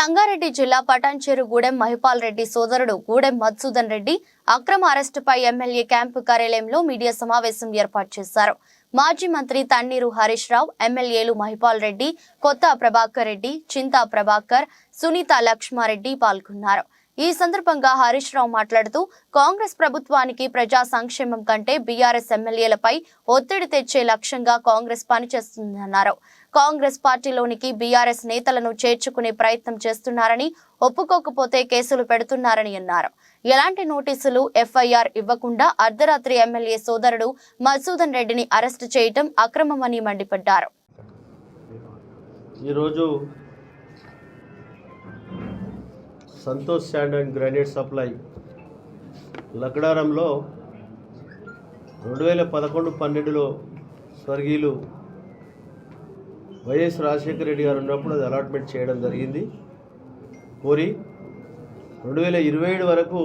సంగారెడ్డి జిల్లా పటాన్చేరు గూడెం మహిపాల్ రెడ్డి సోదరుడు గూడెం మధుసూదన్ రెడ్డి అక్రమ అరెస్టుపై ఎమ్మెల్యే క్యాంపు కార్యాలయంలో మీడియా సమావేశం ఏర్పాటు చేశారు. మాజీ మంత్రి తన్నీరు హరీష్ రావు ఎమ్మెల్యేలు మహిపాల్ రెడ్డి కొత్త ప్రభాకర్ రెడ్డి చింతా ప్రభాకర్ సునీత లక్ష్మారెడ్డి పాల్గొన్నారు. ఈ సందర్భంగా హరీష్ రావు మాట్లాడుతూ కాంగ్రెస్ ప్రభుత్వానికి ప్రజా సంక్షేమం కంటే బీఆర్ఎస్ ఎమ్మెల్యేలపై ఒత్తిడి తెచ్చే లక్ష్యంగా కాంగ్రెస్ పనిచేస్తుందన్నారు. కాంగ్రెస్ పార్టీలోనికి బీఆర్ఎస్ నేతలను చేర్చుకునే ప్రయత్నం చేస్తున్నారని ఒప్పుకోకపోతే కేసులు పెడుతున్నారని అన్నారు. ఎలాంటి నోటీసులు ఎఫ్ఐఆర్ ఇవ్వకుండా అర్ధరాత్రి ఎమ్మెల్యే సోదరుడు మధుసూదన్ రెడ్డిని అరెస్టు చేయటం అక్రమమని మండిపడ్డారు. ఈరోజు Santosh sand and granite supply లక్డారంలో రెండు వేల పదకొండు పన్నెండులో స్వర్గీయులు వైఎస్ రాజశేఖర రెడ్డి గారు ఉన్నప్పుడు అది అలాట్మెంట్ చేయడం జరిగింది. కోరి రెండు వేల ఇరవై ఏడు వరకు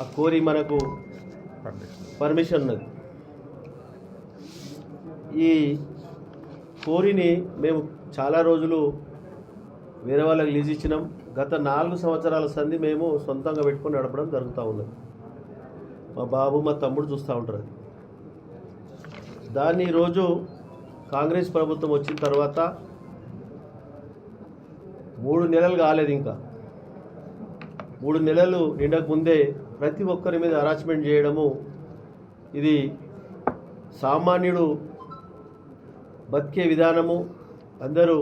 ఆ కోరి మనకు పర్మిషన్ ఉన్నది. ఈ కోరిని మేము చాలా రోజులు వేరే వాళ్ళకి లీజ్ ఇచ్చినాం. గత నాలుగు సంవత్సరాల సంధి మేము సొంతంగా పెట్టుకొని నడపడం జరుగుతూ ఉన్నది. మా బాబు మా తమ్ముడు చూస్తూ ఉంటారు దాన్ని ఈరోజు కాంగ్రెస్ ప్రభుత్వం వచ్చిన తర్వాత మూడు నెలలు కాలేదు ఇంకా. మూడు నెలలు నిండక ముందే ప్రతి ఒక్కరి మీద హరాస్మెంట్ చేయడము ఇది సామాన్యుడు బతికే విధానము. అందరూ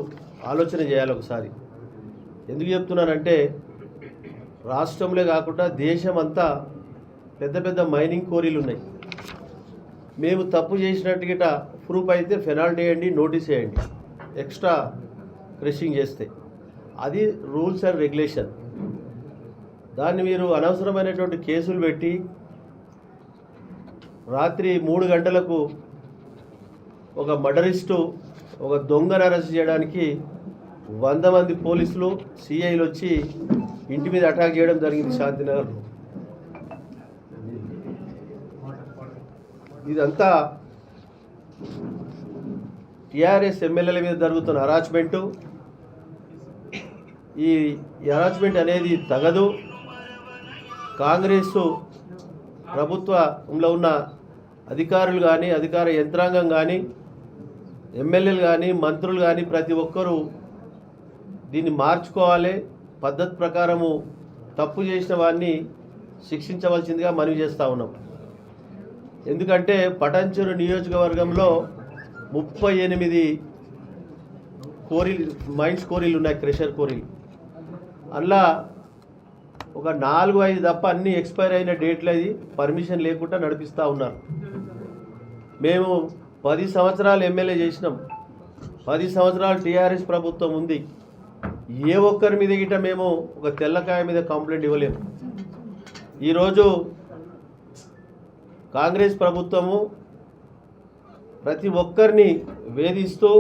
ఆలోచన చేయాలి ఒకసారి. ఎందుకు చెప్తున్నానంటే రాష్ట్రంలో కాకుండా దేశం అంతా పెద్ద పెద్ద మైనింగ్ కోరీలు ఉన్నాయి. మేము తప్పు చేసినట్టు గిట ప్రూఫ్ అయితే పెనాల్టీ వేయండి నోటీస్ వేయండి. ఎక్స్ట్రా క్రషింగ్ చేస్తే. అది రూల్స్ అండ్ రెగ్యులేషన్. దాన్ని మీరు అనవసరమైనటువంటి కేసులు పెట్టి రాత్రి మూడు గంటలకు ఒక మర్డరిస్టు ఒక దొంగను అరెస్ట్ చేయడానికి వంద మంది పోలీసులు సిఐలు వచ్చి ఇంటి మీద అటాక్ చేయడం జరిగింది శాంతినగర్లో. ఇదంతా టిఆర్ఎస్ ఎమ్మెల్యేల మీద జరుగుతున్న హరాజ్మెంటు ఈ హరాజ్మెంట్ అనేది తగదు. కాంగ్రెస్ ప్రభుత్వంలో ఉన్న అధికారులు కానీ అధికార యంత్రాంగం కానీ ఎమ్మెల్యేలు కానీ మంత్రులు కానీ ప్రతి ఒక్కరూ దీన్ని మార్చుకోవాలి. పద్ధతి ప్రకారము తప్పు చేసిన వారిని శిక్షించవలసిందిగా మనవి చేస్తూ ఉన్నాం. ఎందుకంటే పటంచెరు నియోజకవర్గంలో ముప్పై ఎనిమిది కోరీలు మైన్స్ కోరీలు ఉన్నాయి క్రెషర్ కోరీలు. అందులో ఒక నాలుగు ఐదు తప్ప అన్ని ఎక్స్పైర్ అయిన డేట్లు అది పర్మిషన్ లేకుండా నడిపిస్తూ ఉన్నారు. మేము పది సంవత్సరాలు ఎమ్మెల్యే చేసినాం. పది సంవత్సరాలు టీఆర్ఎస్ ప్రభుత్వం ఉంది. ఏ ఒక్కరి మీద గిట మేము ఒక తెల్లకాయ మీద కంప్లైంట్ ఇవ్వలేము. ఈరోజు కాంగ్రెస్ ప్రభుత్వము ప్రతి ఒక్కరిని వేధిస్తూ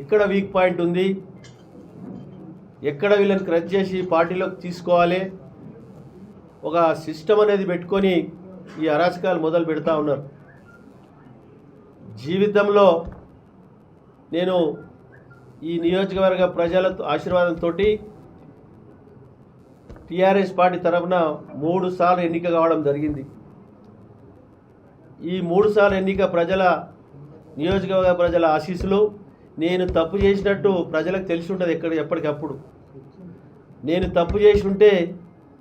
ఎక్కడ వీక్ పాయింట్ ఉంది ఎక్కడ వీళ్ళని క్రచ్ చేసి పార్టీలోకి తీసుకోవాలి ఒక సిస్టమ్ అనేది పెట్టుకొని ఈ అరాచకాలు మొదలు పెడతా ఉన్నారు. జీవితంలో నేను ఈ నియోజకవర్గ ప్రజల ఆశీర్వాదంతో టీఆర్ఎస్ పార్టీ తరఫున మూడు సార్లు ఎన్నిక కావడం జరిగింది. ఈ మూడు సార్లు ఎన్నిక ప్రజల నియోజకవర్గ ప్రజల ఆశీస్సులు నేను తప్పు చేసినట్టు ప్రజలకు తెలిసి ఉంటుంది ఎక్కడ ఎప్పటికప్పుడు. నేను తప్పు చేసి ఉంటే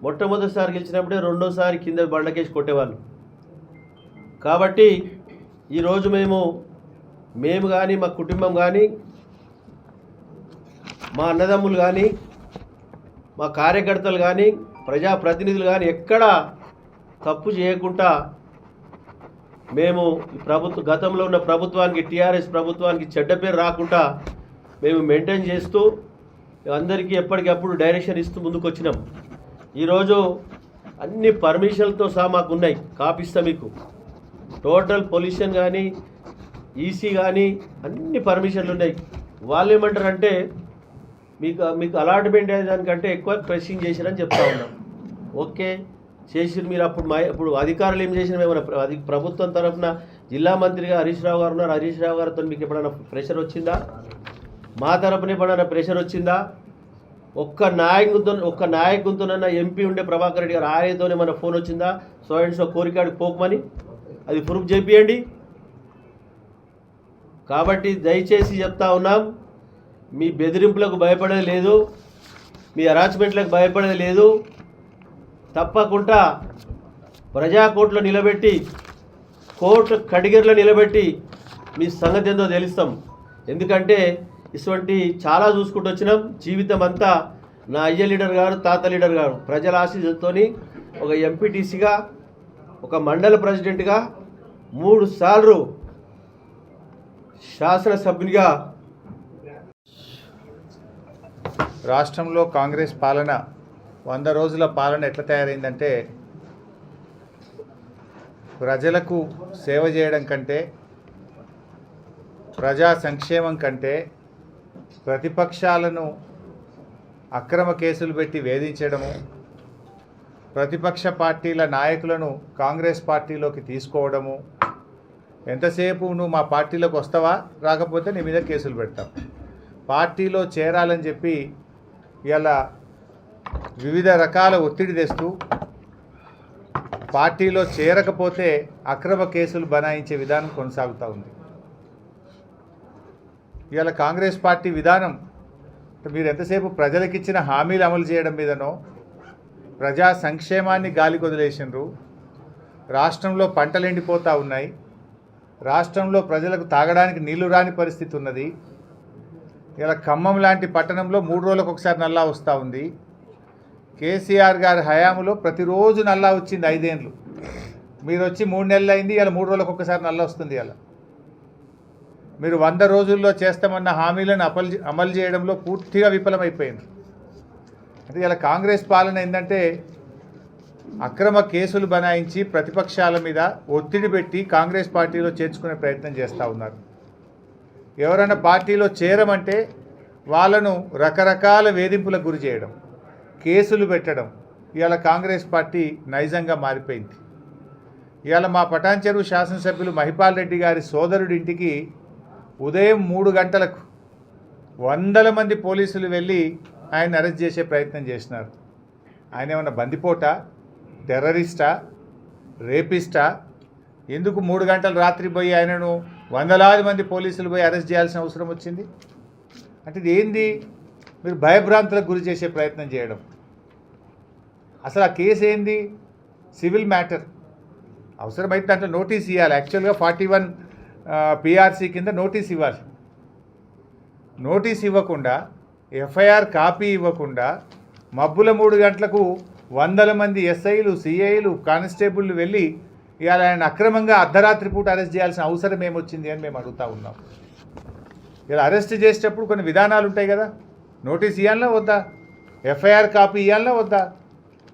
మొట్టమొదటిసారి గెలిచినప్పుడే రెండోసారి కింద బండకేసి కొట్టేవాళ్ళు. కాబట్టి ఈరోజు మేము మేము కానీ మా కుటుంబం కానీ మా అన్నదమ్ములు కానీ మా కార్యకర్తలు కానీ ప్రజాప్రతినిధులు కానీ ఎక్కడ తప్పు చేయకుండా మేము ఈ ప్రభుత్వ గతంలో ఉన్న ప్రభుత్వానికి టీఆర్ఎస్ ప్రభుత్వానికి చెడ్డ పేరు రాకుండా మేము మెయింటైన్ చేస్తూ అందరికీ ఎప్పటికప్పుడు డైరెక్షన్ ఇస్తూ ముందుకు వచ్చినాం ఈరోజు అన్ని పర్మిషన్లతో సహా మాకు ఉన్నాయి. కాపిస్తా మీకు. టోటల్ పొల్యూషన్ కానీ ఈసీ కానీ అన్ని పర్మిషన్లు ఉన్నాయి. వాళ్ళు ఏమంటారంటే మీకు మీకు అలాట్మెంట్ దానికంటే ఎక్కువ ప్రెసింగ్ చేశారని చెప్తా ఉన్నాం. ఓకే? చేసి మీరు అప్పుడు మా ఇప్పుడు అధికారులు ఏం చేసిన ఏమైనా అది ప్రభుత్వం తరఫున జిల్లా మంత్రిగా హరీష్ రావు గారు ఉన్నారు. హరీష్ రావు గారితో మీకు ఎప్పుడైనా ప్రెషర్ వచ్చిందా? మా తరపున ఎప్పుడైనా ప్రెషర్ వచ్చిందా? ఒక్క నాయకుతో ఒక్క నాయకునితోనన్నా ఎంపీ ఉండే ప్రభాకర్ రెడ్డి గారు ఆయనతోనే మన ఫోన్ వచ్చిందా? సో అండ్ సో కోరికాడికి పోకమని? అది ప్రూఫ్ చేపియండి. కాబట్టి దయచేసి చెప్తా ఉన్నాం. మీ బెదిరింపులకు భయపడేది లేదు మీ అరాచ్మెంట్లకు భయపడేది లేదు. తప్పకుండా ప్రజా కోర్టులో నిలబెట్టి కోర్టు కడిగిరిలో నిలబెట్టి మీ సంగతి ఏందో తెలుస్తాం. ఎందుకంటే ఇటువంటి చాలా చూసుకుంటూ వచ్చినాం. జీవితం అంతా నా అయ్య లీడర్ గారు తాత లీడర్ గారు ప్రజల ఆశీస్సుతో ఒక ఎంపీటీసీగా ఒక మండల ప్రెసిడెంట్గా మూడు సార్లు శాసనసభ్యునిగా రాష్ట్రంలో కాంగ్రెస్ పాలన వంద రోజుల పాలన ఎట్లా తయారైందంటే ప్రజలకు సేవ చేయడం కంటే ప్రజా సంక్షేమం కంటే ప్రతిపక్షాలను అక్రమ కేసులు పెట్టి వేధించడము ప్రతిపక్ష పార్టీల నాయకులను కాంగ్రెస్ పార్టీలోకి తీసుకోవడము. ఎంతసేపు నువ్వు మా పార్టీలోకి వస్తావా? రాకపోతే నీ మీద కేసులు పెడతావు పార్టీలో చేరాలని చెప్పి ఇలా వివిధ రకాల ఒత్తిడి తెస్తూ పార్టీలో చేరకపోతే అక్రమ కేసులు బనాయించే విధానం కొనసాగుతూ ఉంది. ఇవాళ కాంగ్రెస్ పార్టీ విధానం మీరు ఎంతసేపు ప్రజలకిచ్చిన హామీలు అమలు చేయడం మీదనో ప్రజా సంక్షేమాన్ని గాలి కొదిలేసినారు రాష్ట్రంలో పంటలు ఎండిపోతూ ఉన్నాయి. రాష్ట్రంలో ప్రజలకు తాగడానికి నీళ్ళు రాని పరిస్థితి ఉన్నది. ఇలా ఖమ్మం లాంటి పట్టణంలో మూడు రోజులకు ఒకసారి నల్లా వస్తూ ఉంది. కేసీఆర్ గారి హయాంలో ప్రతిరోజు నల్లా వచ్చింది ఐదేండ్లు. మీరు వచ్చి మూడు నెలలు అయింది ఇలా మూడు రోజులకు ఒకసారి నల్ల వస్తుంది ఇలా మీరు వంద రోజుల్లో చేస్తామన్న హామీలను అమలు అమలు చేయడంలో పూర్తిగా విఫలమైపోయింది. అంటే ఇలా కాంగ్రెస్ పాలన ఏంటంటే అక్రమ కేసులు బనాయించి ప్రతిపక్షాల మీద ఒత్తిడి పెట్టి కాంగ్రెస్ పార్టీలో చేర్చుకునే ప్రయత్నం చేస్తూ ఉన్నారు. ఎవరైనా పార్టీలో చేరమంటే వాళ్ళను రకరకాల వేధింపులకు గురి చేయడం కేసులు పెట్టడం ఇవాళ కాంగ్రెస్ పార్టీ నైజంగా మారిపోయింది. ఇవాళ మా పటాన్చెరు శాసనసభ్యులు మహిపాల్ రెడ్డి గారి సోదరుడింటికి ఉదయం మూడు గంటలకు వందల మంది పోలీసులు వెళ్ళి ఆయన అరెస్ట్ చేసే ప్రయత్నం చేసినారు. ఆయన ఏమన్నా బందిపోటా టెర్రరిస్టా రేపిస్టా? ఎందుకు మూడు గంటలు రాత్రి పోయి ఆయనను వందలాది మంది పోలీసులు పోయి అరెస్ట్ చేయాల్సిన అవసరం వచ్చింది. అంటే ఇది ఏంది? మీరు భయభ్రాంతులకు గురి చేసే ప్రయత్నం చేయడం. అసలు ఆ కేసు ఏంది? Civil matter. అవసరమైతే దాంట్లో నోటీస్ ఇవ్వాలి యాక్చువల్గా ఫార్టీ వన్ పిఆర్సీ కింద నోటీస్ ఇవ్వాలి. నోటీస్ ఇవ్వకుండా ఎఫ్ఐఆర్ కాపీ ఇవ్వకుండా మబ్బుల మూడు గంటలకు వందల మంది ఎస్ఐలు సిఐలు కానిస్టేబుళ్ళు వెళ్ళి ఇవాళ ఆయన అక్రమంగా అర్ధరాత్రి పూట అరెస్ట్ చేయాల్సిన అవసరం ఏమొచ్చింది అని మేము అడుగుతూ ఉన్నాం. ఇలా అరెస్ట్ చేసేటప్పుడు కొన్ని విధానాలు ఉంటాయి కదా. నోటీస్ ఇవ్వాలన్నా వద్దా? ఎఫ్ఐఆర్ కాపీ ఇవ్వాలన్నా వద్దా?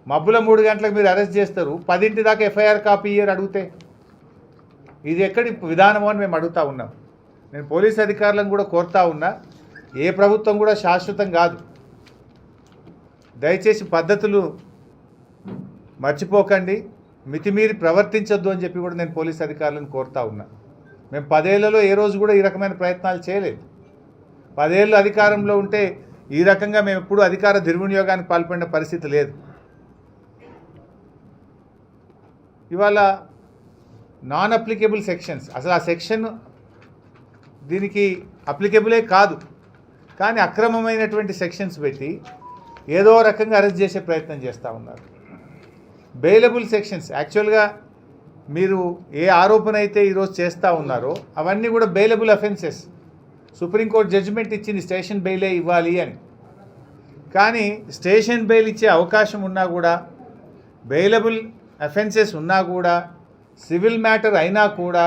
మబ్బుల మూడు గంటలకు మీరు అరెస్ట్ చేస్తారు. పదింటి దాకా ఎఫ్ఐఆర్ కాపీ ఇయ్యరు అడిగితే. ఇది ఎక్కడి విధానమో అని మేము అడుగుతా ఉన్నాం. నేను పోలీస్ అధికారులను కూడా కోరుతా ఉన్నా ఏ ప్రభుత్వం కూడా శాశ్వతం కాదు. దయచేసి పద్ధతులు మర్చిపోకండి. మితిమీరి ప్రవర్తించొద్దు అని చెప్పి కూడా నేను పోలీస్ అధికారులను కోరుతా ఉన్నా. మేము పదేళ్ళలో ఏ రోజు కూడా ఈ రకమైన ప్రయత్నాలు చేయలేదు. పదేళ్ళు అధికారంలో ఉంటే ఈ రకంగా మేము ఎప్పుడూ అధికార దుర్వినియోగానికి పాల్పడిన పరిస్థితి లేదు. ఇవాళ నాన్ అప్లికేబుల్ సెక్షన్స్ అసలు ఆ సెక్షన్ దీనికి అప్లికేబులే కాదు. కానీ అక్రమమైనటువంటి సెక్షన్స్ పెట్టి ఏదో రకంగా అరెస్ట్ చేసే ప్రయత్నం చేస్తూ ఉన్నారు. బెయిలబుల్ సెక్షన్స్ యాక్చువల్గా మీరు ఏ ఆరోపణ అయితే ఈరోజు చేస్తూ ఉన్నారో అవన్నీ కూడా bailable offences Supreme Court judgement ఇచ్చింది స్టేషన్ బెయిలే ఇవ్వాలి అని. కానీ స్టేషన్ బెయిల్ ఇచ్చే అవకాశం ఉన్నా కూడా బెయిలబుల్ అఫెన్సెస్ ఉన్నా కూడా సివిల్ మ్యాటర్ అయినా కూడా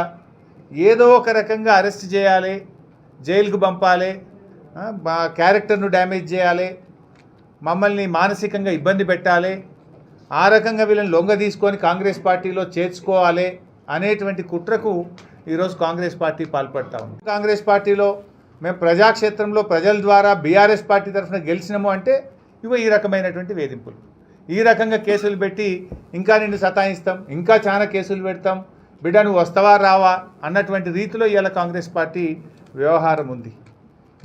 ఏదో ఒక రకంగా అరెస్ట్ చేయాలి జైలుకు పంపాలి మా క్యారెక్టర్ను డ్యామేజ్ చేయాలి మమ్మల్ని మానసికంగా ఇబ్బంది పెట్టాలి ఆ రకంగా వీళ్ళని లొంగ తీసుకొని కాంగ్రెస్ పార్టీలో చేర్చుకోవాలి అనేటువంటి కుట్రకు ఈరోజు కాంగ్రెస్ పార్టీ పాల్పడతా ఉంది. కాంగ్రెస్ పార్టీలో మేము ప్రజాక్షేత్రంలో ప్రజల ద్వారా బీఆర్ఎస్ పార్టీ తరఫున గెలిచినాము అంటే ఇవి ఈ రకమైనటువంటి వేధింపులు. ఈ రకంగా కేసులు పెట్టి ఇంకా నిన్ను సతాయిస్తాం ఇంకా చాలా కేసులు పెడతాం బిడ్డ నువ్వు వస్తావా రావా అన్నటువంటి రీతిలో ఇవాళ కాంగ్రెస్ పార్టీ వ్యవహారం ఉంది.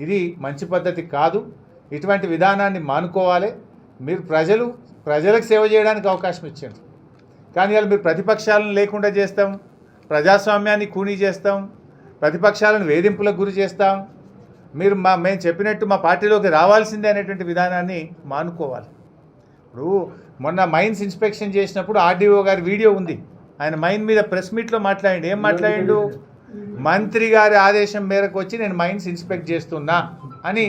ఇది మంచి పద్ధతి కాదు. ఇటువంటి విధానాన్ని మానుకోవాలి. మీరు ప్రజలు ప్రజలకు సేవ చేయడానికి అవకాశం ఇచ్చాడు. కానీ వాళ్ళు మీరు ప్రతిపక్షాలను లేకుండా చేస్తాం ప్రజాస్వామ్యాన్ని కూనీ చేస్తాం ప్రతిపక్షాలను వేధింపులకు గురి చేస్తాం. మీరు మా మేము చెప్పినట్టు మా పార్టీలోకి రావాల్సిందే అనేటువంటి విధానాన్ని మానుకోవాలి. ఇప్పుడు మొన్న మైన్స్ ఇన్స్పెక్షన్ చేసినప్పుడు ఆర్డీఓ గారి వీడియో ఉంది. ఆయన మైన్ మీద ప్రెస్ మీట్లో మాట్లాడండి. ఏం మాట్లాడిండు? మంత్రి గారి ఆదేశం మేరకు వచ్చి నేను మైన్స్ ఇన్స్పెక్ట్ చేస్తున్నా అని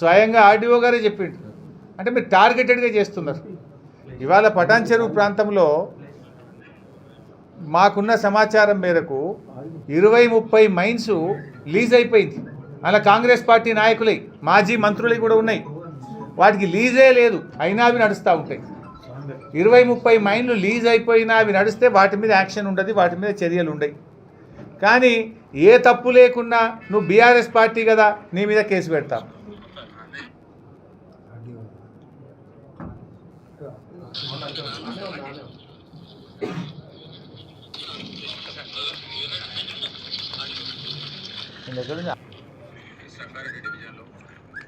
స్వయంగా ఆర్డీఓ గారే చెప్పిండు. అంటే మీరు టార్గెటెడ్గా చేస్తున్నారు. ఇవాళ పటాన్ చెరువు ప్రాంతంలో మాకున్న సమాచారం మేరకు ఇరవై ముప్పై మైన్స్ లీజ్ అయిపోయింది. అలా కాంగ్రెస్ పార్టీ నాయకులై మాజీ మంత్రులై కూడా ఉన్నాయి. వాటికి లీజే లేదు అయినా అవి నడుస్తూ ఉంటాయి. ఇరవై ముప్పై మైన్లు లీజ్ అయిపోయినా అవి నడిస్తే వాటి మీద యాక్షన్ ఉండదు వాటి మీద చర్యలు ఉండవు కానీ ఏ తప్పు లేకున్నా నువ్వు బీఆర్ఎస్ పార్టీ కదా నీ మీద కేసు పెడతావు నేను ఎక్కడి నుంచి సంగారెడ్డి డివిజన్లో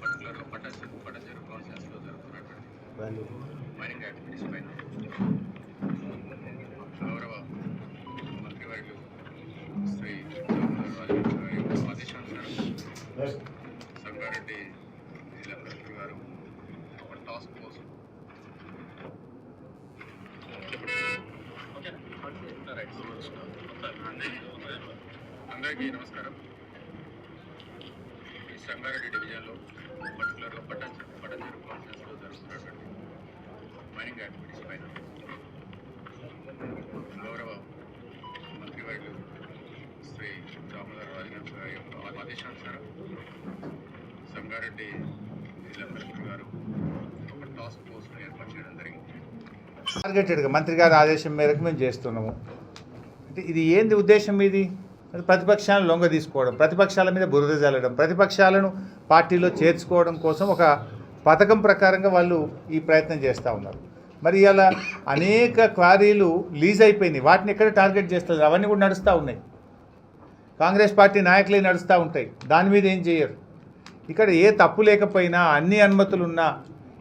పర్టికులర్గా పట్టణ పట్టచెరు కాన్సెన్స్లో జరుగుతున్నటువంటి మైనింగ్ యాక్టివిటీస్ పైన గౌరవ మంత్రివర్యులు శ్రీ రామోహన్ గారి యొక్క ఆదేశానుసారం సంగారెడ్డి జిల్లా కలెక్టర్ గారు ఒక టాస్క్ ఫోర్స్ అందరికీ నమస్కారం ఈ సంగారెడ్డి డివిజన్లో పర్టికులర్గా పట్టణ పట్టచెరు కాన్ఫరెన్స్లో జరుగుతున్నటువంటి మైనింగ్ యాక్టివిటీస్ పైన గౌరవ మంత్రివర్యులు శ్రీ దామోదర్ రాజనాథ్ గారి యొక్క ఆదేశానుసారం సంగారెడ్డి జిల్లా కలెక్టర్ గారు ఒక టాస్క్ ఫోర్స్ను ఏర్పాటు చేయడం జరిగింది. టార్గెటెడ్గా మంత్రి గారి ఆదేశం మేరకు మేము చేస్తున్నాము. అంటే ఇది ఏంది ఉద్దేశం ఇది? ప్రతిపక్షాలను లొంగ తీసుకోవడం ప్రతిపక్షాల మీద బురద జల్లడం ప్రతిపక్షాలను పార్టీలో చేర్చుకోవడం కోసం ఒక పథకం ప్రకారంగా వాళ్ళు ఈ ప్రయత్నం చేస్తూ ఉన్నారు. మరి ఇలా అనేక క్వారీలు లీజ్ అయిపోయినాయి. వాటిని ఎక్కడ టార్గెట్ చేస్తారు? అవన్నీ కూడా నడుస్తూ ఉన్నాయి. కాంగ్రెస్ పార్టీ నాయకులే నడుస్తూ ఉంటాయి. దాని మీద ఏం చేయరు? ఇక్కడ ఏ తప్పు లేకపోయినా అన్ని అనుమతులున్నా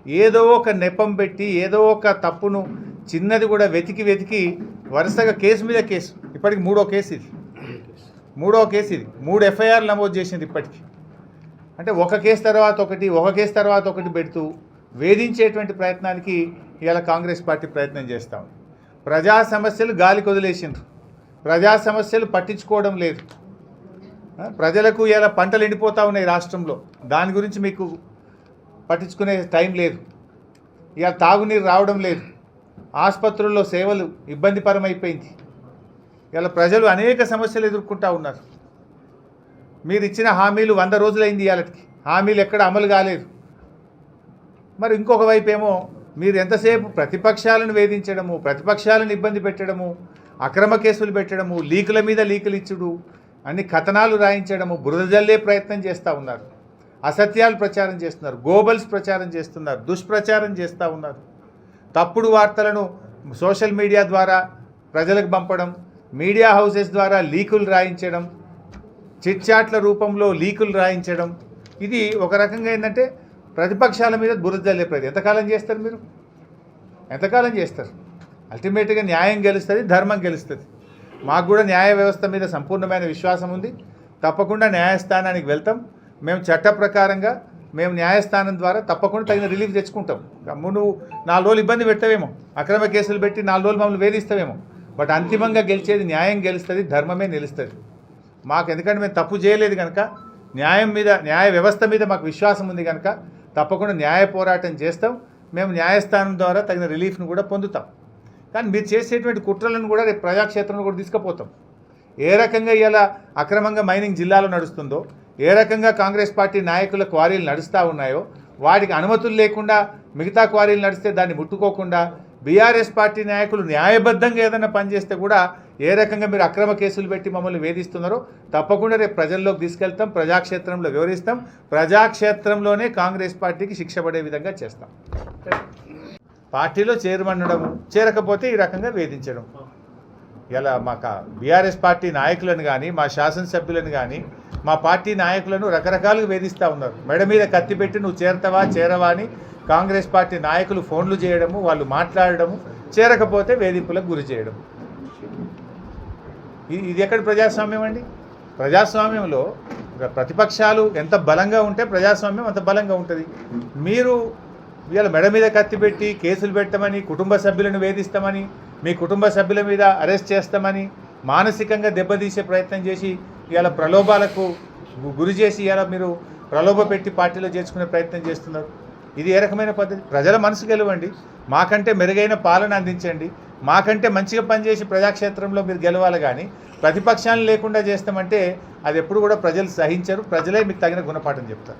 ఏదో ఒక నెపం పెట్టి ఏదో ఒక తప్పును చిన్నది కూడా వెతికి వెతికి వరుసగా కేసు మీద కేసు. ఇప్పటికి మూడో కేసు ఇది. మూడో కేసు ఇది. మూడు ఎఫ్ఐఆర్లు నమోదు చేసింది ఇప్పటికి. అంటే ఒక కేసు తర్వాత ఒకటి ఒక కేసు తర్వాత ఒకటి పెడుతూ వేధించేటువంటి ప్రయత్నానికి ఇవాళ కాంగ్రెస్ పార్టీ ప్రయత్నం చేస్తూ ఉంది. ప్రజా సమస్యలు గాలికి వదిలేసిండ్రు ప్రజా సమస్యలు పట్టించుకోవడం లేదు. ప్రజలకు ఇలా పంటలు ఎండిపోతూ ఉన్నాయి రాష్ట్రంలో. దాని గురించి మీకు పట్టించుకునే టైం లేదు. ఇక తాగునీరు రావడం లేదు. ఆసుపత్రుల్లో సేవలు ఇబ్బందిపరమైపోయింది. ఇలా ప్రజలు అనేక సమస్యలు ఎదుర్కొంటూ ఉన్నారు. మీరు ఇచ్చిన హామీలు వంద రోజులైంది ఇవాళకి. హామీలు ఎక్కడ అమలు కాలేదు. మరి ఇంకొక వైపు ఏమో మీరు ఎంతసేపు ప్రతిపక్షాలను వేధించడము ప్రతిపక్షాలను ఇబ్బంది పెట్టడము అక్రమ కేసులు పెట్టడము లీకుల మీద లీకులు ఇచ్చుడు అన్ని కథనాలు రాయించడము బురద జల్లే ప్రయత్నం చేస్తూ ఉన్నారు. అసత్యాలు ప్రచారం చేస్తున్నారు. గోబల్స్ ప్రచారం చేస్తున్నారు. దుష్ప్రచారం చేస్తూ ఉన్నారు. తప్పుడు వార్తలను సోషల్ మీడియా ద్వారా ప్రజలకు పంపడం మీడియా హౌసెస్ ద్వారా లీకులు రాయించడం చిట్చాట్ల రూపంలో లీకులు రాయించడం ఇది ఒక రకంగా ఏంటంటే ప్రతిపక్షాల మీద బురద జల్లే ప్రయత్నం. ఎంతకాలం చేస్తారు మీరు? ఎంతకాలం చేస్తారు? అల్టిమేట్గా న్యాయం గెలుస్తుంది ధర్మం గెలుస్తుంది. మాకు కూడా న్యాయ వ్యవస్థ మీద సంపూర్ణమైన విశ్వాసం ఉంది. తప్పకుండా న్యాయస్థానానికి వెళ్తాం. మేము చట్ట ప్రకారంగా మేము న్యాయస్థానం ద్వారా తప్పకుండా తగిన రిలీఫ్ తెచ్చుకుంటాం. గమ్ము నువ్వు నాలుగు రోజులు ఇబ్బంది పెట్టవేమో. అక్రమ కేసులు పెట్టి నాలుగు రోజులు మమ్మల్ని వేధిస్తావేమో. బట్ అంతిమంగా గెలిచేది న్యాయం గెలుస్తుంది ధర్మమే నిలుస్తుంది. మాకు ఎందుకంటే మేము తప్పు చేయలేదు కనుక న్యాయం మీద న్యాయ వ్యవస్థ మీద మాకు విశ్వాసం ఉంది కనుక తప్పకుండా న్యాయ పోరాటం చేస్తాం. మేము న్యాయస్థానం ద్వారా తగిన రిలీఫ్ను కూడా పొందుతాం. కానీ మీరు చేసేటువంటి కుట్రలను కూడా రేపు ప్రజాక్షేత్రంలో కూడా తీసుకుపోతాం. ఏ రకంగా ఇలా అక్రమంగా మైనింగ్ జిల్లాలో నడుస్తుందో ఏ రకంగా కాంగ్రెస్ పార్టీ నాయకుల క్వారీలు నడుస్తూ ఉన్నాయో వాటికి అనుమతులు లేకుండా మిగతా క్వారీలు నడిస్తే దాన్ని ముట్టుకోకుండా బీఆర్ఎస్ పార్టీ నాయకులు న్యాయబద్ధంగా ఏదైనా పనిచేస్తే కూడా ఏ రకంగా మీరు అక్రమ కేసులు పెట్టి మమ్మల్ని వేధిస్తున్నారో తప్పకుండా రేపు ప్రజల్లోకి తీసుకెళ్తాం ప్రజాక్షేత్రంలో వివరిస్తాం. ప్రజాక్షేత్రంలోనే కాంగ్రెస్ పార్టీకి శిక్ష పడే విధంగా చేస్తాం. పార్టీలో చేరమనడము చేరకపోతే ఈ రకంగా వేధించడం. ఇలా మాకు బీఆర్ఎస్ పార్టీ నాయకులను కానీ మా శాసనసభ్యులను కానీ మా పార్టీ నాయకులను రకరకాలుగా వేధిస్తూ ఉన్నారు. మెడ మీద కత్తి పెట్టి నువ్వు చేరతావా చేరవా అని కాంగ్రెస్ పార్టీ నాయకులు ఫోన్లు చేయడము వాళ్ళు మాట్లాడడము చేరకపోతే వేధింపులకు గురి చేయడం. ఇది ఇది ఎక్కడ ప్రజాస్వామ్యం అండి? ప్రజాస్వామ్యంలో ప్రతిపక్షాలు ఎంత బలంగా ఉంటే ప్రజాస్వామ్యం అంత బలంగా ఉంటుంది. మీరు ఇవాళ మెడ మీద కత్తి పెట్టి కేసులు పెట్టమని కుటుంబ సభ్యులను వేధిస్తామని మీ కుటుంబ సభ్యుల మీద అరెస్ట్ చేస్తామని మానసికంగా దెబ్బతీసే ప్రయత్నం చేసి ఇవాళ ప్రలోభాలకు గురి చేసి ఇవాళ మీరు ప్రలోభ పెట్టి పార్టీలో చేర్చుకునే ప్రయత్నం చేస్తున్నారు. ఇది ఏ రకమైన పద్ధతి? ప్రజల మనసు గెలవండి. మాకంటే మెరుగైన పాలన అందించండి. మాకంటే మంచిగా పనిచేసి ప్రజాక్షేత్రంలో మీరు గెలవాలి కానీ ప్రతిపక్షాలు లేకుండా చేస్తామంటే అది ఎప్పుడు కూడా ప్రజలు సహించరు. ప్రజలే మీకు తగిన గుణపాఠం చెప్తారు.